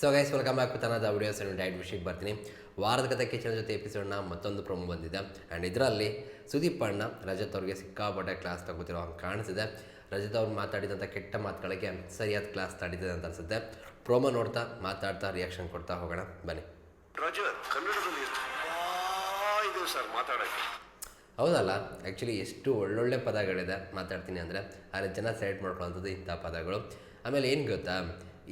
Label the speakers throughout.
Speaker 1: So guys welcome back ತನದ videos diet ವಿಷಯಕ್ಕೆ ಬರ್ತೀನಿ. ವಾರದ ಕಥೆ ಕಿಚನ್ ಜೊತೆ ಎಪಿಸೋಡ್ನ ಮತ್ತೊಂದು ಪ್ರೊಮೋ ಬಂದಿದೆ. ಆ್ಯಂಡ್ ಇದರಲ್ಲಿ ಸುದೀಪ್ ಅಣ್ಣ ರಜತ್ ಅವ್ರಿಗೆ ಸಿಕ್ಕಾಪಟ್ಟೆ ಕ್ಲಾಸ್ ತಗೋತಿರೋ ಹಂಗೆ ಕಾಣಿಸಿದೆ. ರಜತ್ ಅವ್ರು ಮಾತಾಡಿದಂಥ ಕೆಟ್ಟ ಮಾತುಗಳಿಗೆ ಸರಿಯಾದ ಕ್ಲಾಸ್ ತಡೀತಿದೆ ಅಂತ ಅನಿಸುತ್ತೆ. ಪ್ರೊಮೋ ನೋಡ್ತಾ ಮಾತಾಡ್ತಾ ರಿಯಾಕ್ಷನ್ ಕೊಡ್ತಾ ಹೋಗೋಣ. ಬನ್ನಿ.
Speaker 2: ಸರ್ ಮಾತಾಡಕ್ಕೆ
Speaker 1: ಹೌದಲ್ಲ ಆ್ಯಕ್ಚುಲಿ ಎಷ್ಟು ಒಳ್ಳೊಳ್ಳೆ ಪದಗಳಿದೆ ಮಾತಾಡ್ತೀನಿ ಅಂದರೆ. ಆದರೆ ಜನ ಸೆಲೆಕ್ಟ್ ಮಾಡ್ಕೊಳ್ಳೋಂಥದ್ದು ಇಂಥ ಪದಗಳು. ಆಮೇಲೆ ಏನು ಗೊತ್ತಾ?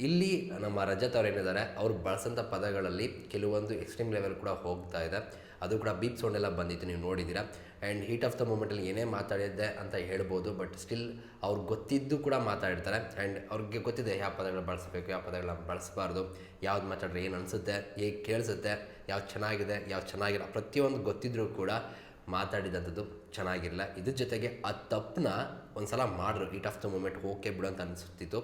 Speaker 1: ಇಲ್ಲಿ ನಮ್ಮ ರಜತ್ ಅವ್ರು ಏನಿದ್ದಾರೆ, ಅವ್ರು ಬಳಸೋಂಥ ಪದಗಳಲ್ಲಿ ಕೆಲವೊಂದು ಎಕ್ಸ್ಟ್ರೀಮ್ ಲೆವೆಲ್ ಕೂಡ ಹೋಗ್ತಾ ಇದೆ. ಅದು ಕೂಡ ಬೀಪ್ ಸೌಂಡ್ ಎಲ್ಲ ಬಂದಿತ್ತು, ನೀವು ನೋಡಿದ್ದೀರಾ. ಆ್ಯಂಡ್ ಹೀಟ್ ಆಫ್ ದ ಮೂಮೆಂಟಲ್ಲಿ ಏನೇ ಮಾತಾಡಿದ್ದೆ ಅಂತ ಹೇಳ್ಬೋದು ಬಟ್ ಸ್ಟಿಲ್ ಅವ್ರು ಗೊತ್ತಿದ್ದು ಕೂಡ ಮಾತಾಡಿರ್ತಾರೆ ಆ್ಯಂಡ್ ಅವ್ರಿಗೆ ಗೊತ್ತಿದೆ ಯಾವ ಪದಗಳ ಬಳಸಬೇಕು, ಯಾವ ಪದಗಳನ್ನ ಬಳಸಬಾರ್ದು, ಯಾವ್ದು ಮಾತಾಡಿದ್ರೆ ಏನು ಅನಿಸುತ್ತೆ, ಹೇಗೆ ಕೇಳಿಸುತ್ತೆ, ಯಾವ್ದು ಚೆನ್ನಾಗಿದೆ, ಯಾವ್ದು ಚೆನ್ನಾಗಿಲ್ಲ. ಪ್ರತಿಯೊಂದು ಗೊತ್ತಿದ್ರೂ ಕೂಡ ಮಾತಾಡಿದಂಥದ್ದು ಚೆನ್ನಾಗಿರಲಿಲ್ಲ ಇದ್ರ ಜೊತೆಗೆ ಆ ತಪ್ಪನ್ನ ಒಂದು ಸಲ ಮಾಡಿದ್ರು heat of the moment okay ಬಿಡು ಅಂತ ಅನಿಸುತ್ತಿತ್ತು.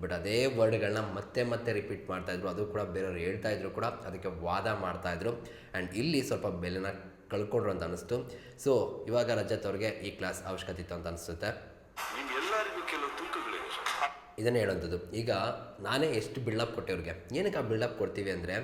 Speaker 1: ಬಟ್ ಅದೇ ವರ್ಡ್ಗಳನ್ನ ಮತ್ತೆ ಮತ್ತೆ ರಿಪೀಟ್ ಮಾಡ್ತಾಯಿದ್ರು ಅದು ಕೂಡ ಬೇರೆಯವ್ರು ಹೇಳ್ತಾ ಇದ್ರು ಕೂಡ ಅದಕ್ಕೆ ವಾದ ಮಾಡ್ತಾಯಿದ್ರು ಆ್ಯಂಡ್ ಇಲ್ಲಿ ಸ್ವಲ್ಪ ಬೆಲೆನ ಕಳ್ಕೊಂಡ್ರು ಅಂತ ಅನಿಸ್ತು. ಸೊ ಇವಾಗ ರಜತ್ ಅವ್ರಿಗೆ ಈ ಕ್ಲಾಸ್ ಅವಶ್ಯಕತೆ ಇತ್ತು ಅಂತ ಅನಿಸುತ್ತೆ. ಇದನ್ನೇ ಹೇಳೋಂಥದ್ದು. ಈಗ ನಾನೇ ಎಷ್ಟು ಬಿಲ್ಡಪ್ ಕೊಟ್ಟೆ ಅವ್ರಿಗೆ ಏನಕ್ಕೆ ಆ ಬಿಲ್ಡಪ್ ಕೊಡ್ತೀವಿ ಅಂದರೆ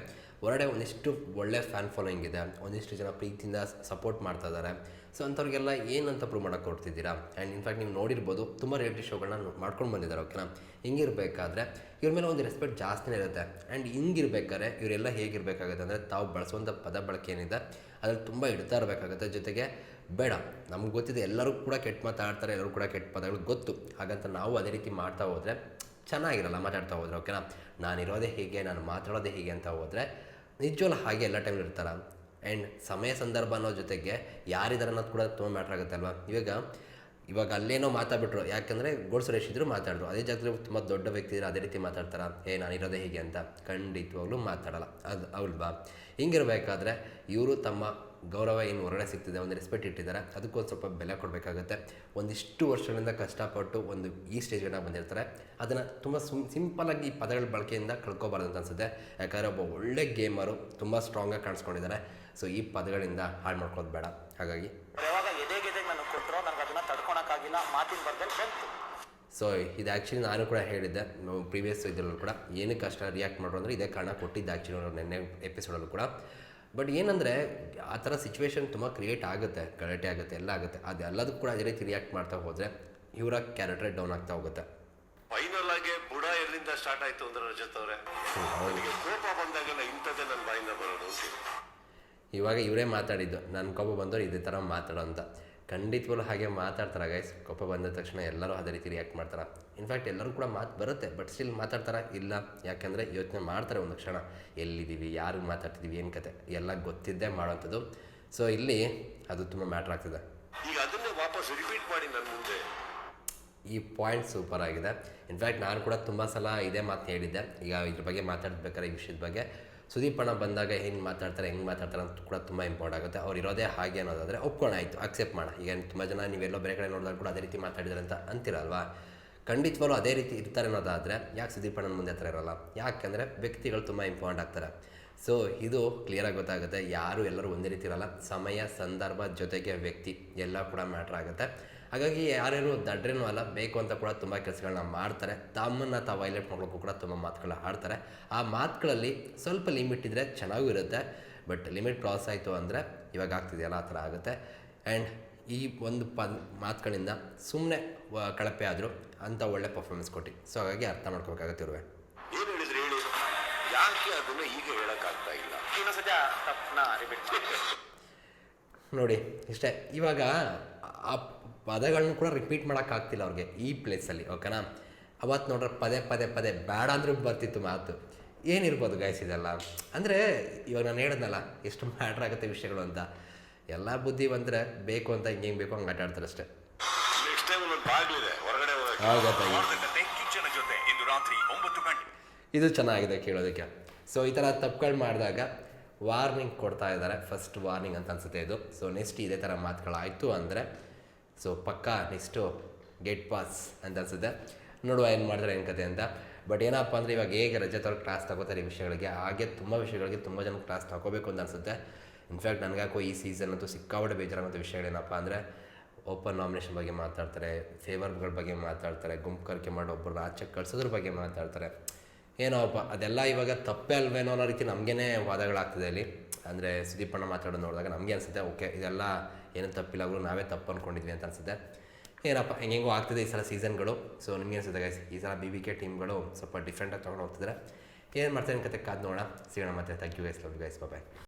Speaker 1: ಹೊರಗಡೆ ಒಂದಿಷ್ಟು ಒಳ್ಳೆ ಫ್ಯಾನ್ ಫಾಲೋಯಿಂಗ್ ಇದೆ, ಒಂದಿಷ್ಟು ಜನ ಪ್ರೀತಿಯಿಂದ ಸಪೋರ್ಟ್ ಮಾಡ್ತಾ ಇದ್ದಾರೆ. ಸೊ ಅಂಥವ್ರಿಗೆಲ್ಲ ಏನಂತ ಪ್ರೂವ್ ಮಾಡೋಕ್ಕೆ ಕೊಡ್ತಿದ್ದೀರಾ ಆ್ಯಂಡ್ ಇನ್ಫ್ಯಾಕ್ಟ್ ನೀವು ನೋಡಿರ್ಬೋದು, ತುಂಬ ರಿಯಾಲಿಟಿ ಶೋಗಳನ್ನ ಮಾಡ್ಕೊಂಡು ಬಂದಿದ್ದಾರೆ ಓಕೆನಾ ಹಿಂಗಿರಬೇಕಾದ್ರೆ ಇವ್ರ ಮೇಲೆ ಒಂದು ರೆಸ್ಪೆಕ್ಟ್ ಜಾಸ್ತಿನೇ ಇರುತ್ತೆ. ಆ್ಯಂಡ್ ಹಿಂಗಿರ್ಬೇಕಾದ್ರೆ ಇವರೆಲ್ಲ ಹೇಗಿರಬೇಕಾಗುತ್ತೆ ಅಂದರೆ ತಾವು ಬಳಸುವಂಥ ಪದ ಬಳಕೆ ಏನಿದೆ, ಅದ್ರಲ್ಲಿ ತುಂಬ ಇಡ್ತಾ ಇರಬೇಕಾಗುತ್ತೆ. ಜೊತೆಗೆ ಬೇಡ, ನಮ್ಗೆ ಗೊತ್ತಿದೆ ಎಲ್ಲರೂ ಕೂಡ ಕೆಟ್ಟ ಮಾತಾಡ್ತಾರೆ, ಎಲ್ಲರೂ ಕೂಡ ಕೆಟ್ಟ ಪದಗಳು ಗೊತ್ತು. ಹಾಗಂತ ನಾವು ಅದೇ ರೀತಿ ಮಾಡ್ತಾ ಹೋದರೆ ಚೆನ್ನಾಗಿರಲ್ಲ, ಮಾತಾಡ್ತಾ ಹೋದರೆ ಓಕೆನಾ ನಾನಿರೋದೇ ಹೀಗೆ, ನಾನು ಮಾತಾಡೋದೇ ಹೀಗೆ ಅಂತ ಹೋದರೆ ನಿಜವಲ್ಲ ಹಾಗೆ ಎಲ್ಲ ಟೈಮ್ ಇರ್ತಾರ. ಆ್ಯಂಡ್ ಸಮಯ ಸಂದರ್ಭ ಅನ್ನೋ ಜೊತೆಗೆ ಯಾರಿದ್ದಾರೆ ಅನ್ನೋದು ಕೂಡ ತುಂಬ ಮ್ಯಾಟ್ರ್ ಆಗುತ್ತೆ ಅಲ್ವಾ? ಇವಾಗ ಇವಾಗ ಅಲ್ಲೇನೋ ಮಾತಾಡ್ಬಿಟ್ರು, ಯಾಕಂದರೆ ಗೋಡ್ ಸುರೇಶ್ ಇದ್ರು ಮಾತಾಡಿದ್ರು ಅದೇ ಜಾಗದಲ್ಲಿ ತುಂಬ ದೊಡ್ಡ ವ್ಯಕ್ತಿ ಇದ್ರೆ ಅದೇ ರೀತಿ ಮಾತಾಡ್ತಾರ? ಏ, ನಾನು ಇರೋದೇ ಹೀಗೆ ಅಂತ ಖಂಡಿತವಾಗ್ಲೂ ಮಾತಾಡಲ್ಲ. ಅದು ಅವಲ್ವಾ ಹಿಂಗಿರಬೇಕಾದ್ರೆ ಇವರು ತಮ್ಮ ಗೌರವ ಏನು ಹೊರಗಡೆ ಸಿಗ್ತಿದೆ ಒಂದು ರೆಸ್ಪೆಕ್ಟ್ ಇಟ್ಟಿದ್ದಾರೆ ಅದಕ್ಕೊಂದು ಸ್ವಲ್ಪ ಬೆಲೆ ಕೊಡಬೇಕಾಗುತ್ತೆ. ಒಂದಿಷ್ಟು ವರ್ಷಗಳಿಂದ ಕಷ್ಟಪಟ್ಟು ಒಂದು ಈ ಸ್ಟೇಜ್ಗಳನ್ನ ಬಂದಿರ್ತಾರೆ. ಅದನ್ನು ತುಂಬ ಸುಮ್ ಸಿಂಪಲಾಗಿ ಈ ಪದಗಳ ಬಳಕೆಯಿಂದ ಕಳ್ಕೊಬಾರ್ದು ಅಂತ ಅನ್ಸುತ್ತೆ. ಯಾಕಂದರೆ ಒಬ್ಬ ಒಳ್ಳೆ ಗೇಮರು ತುಂಬ ಸ್ಟ್ರಾಂಗಾಗಿ ಕಾಣಿಸ್ಕೊಂಡಿದ್ದಾರೆ ಸೊ ಈ ಪದಗಳಿಂದ ಹಾಳು ಮಾಡ್ಕೊಳ್ಳೋದು ಬೇಡ. ಹಾಗಾಗಿ
Speaker 3: ಮಾತಿನ ಬಂತು.
Speaker 1: ಸೊ ಇದು ಆ್ಯಕ್ಚುಲಿ ನಾನು ಕೂಡ ಹೇಳಿದ್ದೆ ಪ್ರೀವಿಯಸ್ ಇದರಲ್ಲೂ ಕೂಡ ಏನಕ್ಕೆ ಅಷ್ಟ ರಿಯಾಕ್ಟ್ ಮಾಡೋರು ಅಂದರೆ ಇದೇ ಕಾರಣ ಕೊಟ್ಟಿದ್ದೆ ಆ್ಯಕ್ಚುಲಿ ನೆನ್ನೆ ಎಪಿಸೋಡಲ್ಲೂ ಕೂಡ. ಬಟ್ ಏನಂದರೆ ಆ ಥರ ಸಿಚುವೇಶನ್ ತುಂಬ ಕ್ರಿಯೇಟ್ ಆಗುತ್ತೆ ಗಲಾಟೆ ಆಗುತ್ತೆ ಎಲ್ಲ ಆಗುತ್ತೆ. ಅದೆಲ್ಲದಕ್ಕೂ ಕೂಡ ಅದೇ ರೀತಿ ರಿಯಾಕ್ಟ್ ಮಾಡ್ತಾ ಹೋದರೆ ಇವರ ಕ್ಯಾರೆಕ್ಟರ್ ಡೌನ್ ಆಗ್ತಾ ಹೋಗುತ್ತೆ.
Speaker 2: ಫೈನಲ್ ಆಗಿ ಬುಡ ಎಲ್ಲಿಂದ ಸ್ಟಾರ್ಟ್ ಆಯಿತು ಅಂದ್ರೆ ರಜತ್ ಅವರೇ? ಅವನಿಗೆ ಕೋಪ ಬಂದಾಗೆಲ್ಲ ಇಂಥದ್ದೇ ನನ್ನ ಬಾಯಿಂದ ಬರೋದು
Speaker 1: ಇವಾಗ ಇವರೇ ಮಾತಾಡಿದ್ದು ನನ್ನ ಕೋಪ ಬಂದವರು ಇದೇ ಥರ ಮಾತಾಡೋ ಅಂತ ಖಂಡಿತವಾಗ್ಲೂ ಹಾಗೆ ಮಾತಾಡ್ತಾರೆ ಗೈಸ್ ಕೋಪ ಬಂದ ತಕ್ಷಣ ಎಲ್ಲರೂ ಅದೇ ರೀತಿ ರಿಯಾಕ್ಟ್ ಮಾಡ್ತಾರೆ. ಇನ್ಫ್ಯಾಕ್ಟ್ ಎಲ್ಲರೂ ಕೂಡ ಮಾತು ಬರುತ್ತೆ ಬಟ್ ಸ್ಟಿಲ್ ಮಾತಾಡ್ತಾರ? ಇಲ್ಲ. ಯಾಕೆಂದರೆ ಯೋಚನೆ ಮಾಡ್ತಾರೆ ಒಂದು ಕ್ಷಣ. ಎಲ್ಲಿದ್ದೀವಿ? ಯಾರಿಗೆ ಮಾತಾಡ್ತಿದ್ದೀವಿ? ಏನು ಕತೆ? ಎಲ್ಲ ಗೊತ್ತಿದ್ದೇ ಮಾಡೋಂಥದ್ದು ಸೊ ಇಲ್ಲಿ ಅದು ತುಂಬ ಮ್ಯಾಟ್ರ್ ಆಗ್ತದೆ.
Speaker 2: ಈಗ ಅದನ್ನೇ ವಾಪಸ್ ರಿಪೀಟ್ ಮಾಡಿ ನನ್ನ ಮುಂದೆ.
Speaker 1: ಈ ಪಾಯಿಂಟ್ ಸೂಪರ್ ಆಗಿದೆ. ಇನ್ಫ್ಯಾಕ್ಟ್ ನಾನು ಕೂಡ ತುಂಬ ಸಲ ಇದೇ ಮಾತು ಹೇಳಿದ್ದೆ. ಈಗ ಇದ್ರ ಬಗ್ಗೆ ಮಾತಾಡ್ಬೇಕಾದ್ರೆ ಈ ವಿಷಯದ ಬಗ್ಗೆ. ಸುದೀಪ್ ಬಂದಾಗ ಹೆಂಗೆ ಮಾತಾಡ್ತಾರೆ ಹೆಂಗೆ ಮಾತಾಡ್ತಾರೆ ಅಂತ ಕೂಡ ತುಂಬ ಇಂಪಾರ್ಟ್ ಆಗುತ್ತೆ. ಅವ್ರು ಇರೋದೇ ಹಾಗೆ ಅನ್ನೋದಾದರೆ ಒಪ್ಕೊಂಡು ಆಯಿತು ಅಕ್ಸೆಪ್ಟ್ ಮಾಡ. ಈಗ ತುಂಬ ಜನ ನೀವೆಲ್ಲೋ ಬೇರೆ ಕಡೆ ನೋಡಿದಾಗ ಕೂಡ ಅದೇ ರೀತಿ ಮಾತಾಡಿದ್ದಾರೆ ಅಂತ ಅಂತಿರಲ್ವಾ? ಖಂಡಿತವಾಗ್ಲೂ ಅದೇ ರೀತಿ ಇರ್ತಾರೆ ಅನ್ನೋದಾದರೆ ಯಾಕೆ ಸುದೀಪ್ ಅಣ್ಣನ ಮುಂದೆ ಹತ್ರ ಇರೋಲ್ಲ? ಯಾಕೆಂದರೆ ವ್ಯಕ್ತಿಗಳು ತುಂಬ ಇಂಪಾರ್ಟೆಂಟ್ ಆಗ್ತಾರೆ. ಸೊ ಇದು ಕ್ಲಿಯರಾಗಿ ಗೊತ್ತಾಗುತ್ತೆ. ಯಾರು ಎಲ್ಲರೂ ಒಂದೇ ರೀತಿ ಇರಲ್ಲ. ಸಮಯ, ಸಂದರ್ಭ ಜೊತೆಗೆ ವ್ಯಕ್ತಿ ಎಲ್ಲ ಕೂಡ ಮ್ಯಾಟ್ರ್ ಆಗುತ್ತೆ. ಹಾಗಾಗಿ ಯಾರ್ಯಾರು ದಡ್ರೇನೂ ಅಲ್ಲ ಬೇಕು ಅಂತ ಕೂಡ ತುಂಬ ಕೆಲಸಗಳನ್ನ ಮಾಡ್ತಾರೆ. ತಮ್ಮನ್ನು ತಾವು ವೈಲೆಟ್ ಮಾಡೋಕ್ಕೂ ಕೂಡ ತುಂಬ ಮಾತುಗಳನ್ನ ಆಡ್ತಾರೆ. ಆ ಮಾತುಗಳಲ್ಲಿ ಸ್ವಲ್ಪ ಲಿಮಿಟ್ ಇದ್ದರೆ ಚೆನ್ನಾಗೂ ಇರುತ್ತೆ. ಬಟ್ ಲಿಮಿಟ್ ಕ್ರಾಸ್ ಆಯಿತು ಅಂದರೆ ಇವಾಗ ಆಗ್ತಿದೆಯಲ್ಲ ಆ ಥರ ಆಗುತ್ತೆ. ಆ್ಯಂಡ್ ಈ ಒಂದು ಪ ಮಾತುಗಳಿಂದ ಸುಮ್ಮನೆ ಕಳಪೆ ಆದರೂ ಅಂಥ ಒಳ್ಳೆ ಪರ್ಫಾರ್ಮೆನ್ಸ್ ಕೊಟ್ಟು. ಸೊ ಹಾಗಾಗಿ ಅರ್ಥ ಮಾಡ್ಕೋಬೇಕಾಗತ್ತೆ ಇರುವೆ.
Speaker 2: ಏನು ಹೇಳಿದ್ರಿ ಹೇಳಿ? ಯಾಕೆ ಅದನ್ನ ಈಗ ಹೇಳೋಕ್ಕಾಗ್ತಾ ಇಲ್ಲ?
Speaker 3: ಇನ್ನೊಂದ್ಸತಿ ತಪ್ಪನ್ನ
Speaker 1: ನೋಡಿ ಇಷ್ಟೇ. ಇವಾಗ ಆ ಪದಗಳನ್ನ ಕೂಡ ರಿಪೀಟ್ ಮಾಡೋಕ್ಕಾಗ್ತಿಲ್ಲ ಅವ್ರಿಗೆ ಈ ಪ್ಲೇಸಲ್ಲಿ ಓಕೆನಾ ಅವತ್ತು ನೋಡ್ರೆ ಪದೇ ಪದೇ ಪದೇ ಬೇಡ ಅಂದ್ರೂ ಬರ್ತಿತ್ತು ಮಾತು. ಏನಿರ್ಬೋದು ಗಾಯ್ಸ್ ಇದೆಲ್ಲ? ಅಂದರೆ ಇವಾಗ ನಾನು ಹೇಳಿದ್ನಲ್ಲ ಎಷ್ಟು ಮ್ಯಾಟ್ರ್ ಆಗುತ್ತೆ ವಿಷಯಗಳು ಅಂತ. ಎಲ್ಲ ಬುದ್ಧಿ ಬಂದರೆ ಬೇಕು ಅಂತ ಹಿಂಗೆ ಹಿಂಗೆ ಬೇಕು ಹಂಗೆ ಆಟ ಆಡ್ತಾರೆ ಅಷ್ಟೇ
Speaker 4: ಇದು
Speaker 1: ಚೆನ್ನಾಗಿದೆ ಕೇಳೋದಕ್ಕೆ. ಸೊ ಈ ಥರ ತಪ್ಪುಗಳು ಮಾಡಿದಾಗ ವಾರ್ನಿಂಗ್ ಕೊಡ್ತಾ ಇದ್ದಾರೆ ಫಸ್ಟ್ ವಾರ್ನಿಂಗ್ ಅಂತ ಅನ್ಸುತ್ತೆ ಇದು. ಸೊ ನೆಕ್ಸ್ಟ್ ಇದೇ ಥರ ಮಾತುಗಳಾಯಿತು ಅಂದರೆ ಸೊ ಪಕ್ಕಾ ನೆಕ್ಸ್ಟು ಗೇಟ್ ಪಾಸ್ ಅಂತ ಅನ್ಸುತ್ತೆ. ನೋಡುವ ಏನು ಮಾಡ್ತಾರೆ, ಏನು ಕತೆ ಅಂತ. ಬಟ್ ಏನಪ್ಪ ಅಂದರೆ, ಇವಾಗ ಹೇಗೆ ರಜತ್ ಅವ್ರು ಕ್ಲಾಸ್ ತಗೋತಾರೆ ಈ ವಿಷಯಗಳಿಗೆ, ಹಾಗೆ ತುಂಬ ವಿಷಯಗಳಿಗೆ ತುಂಬ ಜನ ಕ್ಲಾಸ್ ತಗೋಬೇಕು ಅಂತ ಅನ್ಸುತ್ತೆ. ಇನ್ಫ್ಯಾಕ್ಟ್ ನನಗಾಕೋ ಈ ಸೀಸನ್ ಅಂತೂ ಸಿಕ್ಕಾಪಟ್ಟೆ ಬೇಜಾರಾಗಂಥ ವಿಷಯಗಳೇನಪ್ಪ ಅಂದರೆ ಓಪನ್ ನಾಮಿನೇಷನ್ ಬಗ್ಗೆ ಮಾತಾಡ್ತಾರೆ ಫೇವರ್ಗಳ ಬಗ್ಗೆ ಮಾತಾಡ್ತಾರೆ, ಗುಂಪು ಮಾಡಿ ಒಬ್ಬರು ಆಚೆ ಕಳ್ಸೋದ್ರ ಬಗ್ಗೆ ಮಾತಾಡ್ತಾರೆ. ಏನೋಪ್ಪ ಅದೆಲ್ಲ ಇವಾಗ ತಪ್ಪೇ ಅಲ್ವೇನೋ ಅನ್ನೋ ರೀತಿ ನಮಗೇ ವಾದಗಳಾಗ್ತದೆ ಇಲ್ಲಿ. ಅಂದರೆ ಸುದೀಪಣ್ಣ ಮಾತಾಡೋದು ನೋಡಿದಾಗ ನಮಗೆ ಅನಿಸುತ್ತೆ, ಓಕೆ, ಇದೆಲ್ಲ ಏನು ತಪ್ಪಿಲ್ಲ ಅವರು ನಾವೇ ತಪ್ಪು ಅಂದ್ಕೊಂಡಿದ್ವಿ ಅಂತ ಅನಿಸುತ್ತೆ. ಏನಪ್ಪ, ಹೆಂಗೆಂಗೋ ಆಗ್ತಿದೆ ಈ ಸಲ ಸೀಸನ್ಗಳು ಸೊ ನಿಮಗೆ ಅನಿಸುತ್ತೆ ಗೈಸ್ ಈ ಸಲ ಬಿ ಬಿ ಕೆ ಟೀಮ್ಗಳು ಸ್ವಲ್ಪ ಡಿಫ್ರೆಂಟಾಗಿ ತೊಗೊಂಡು ಹೋಗ್ತಿದ್ರೆ. ಏನು ಮಾಡ್ತಾರೆ ಕತೆ ಕಾದು ನೋಡೋಣ. ಸಿಗೋಣ ಮತ್ತೆ. Thank you guys love guys bye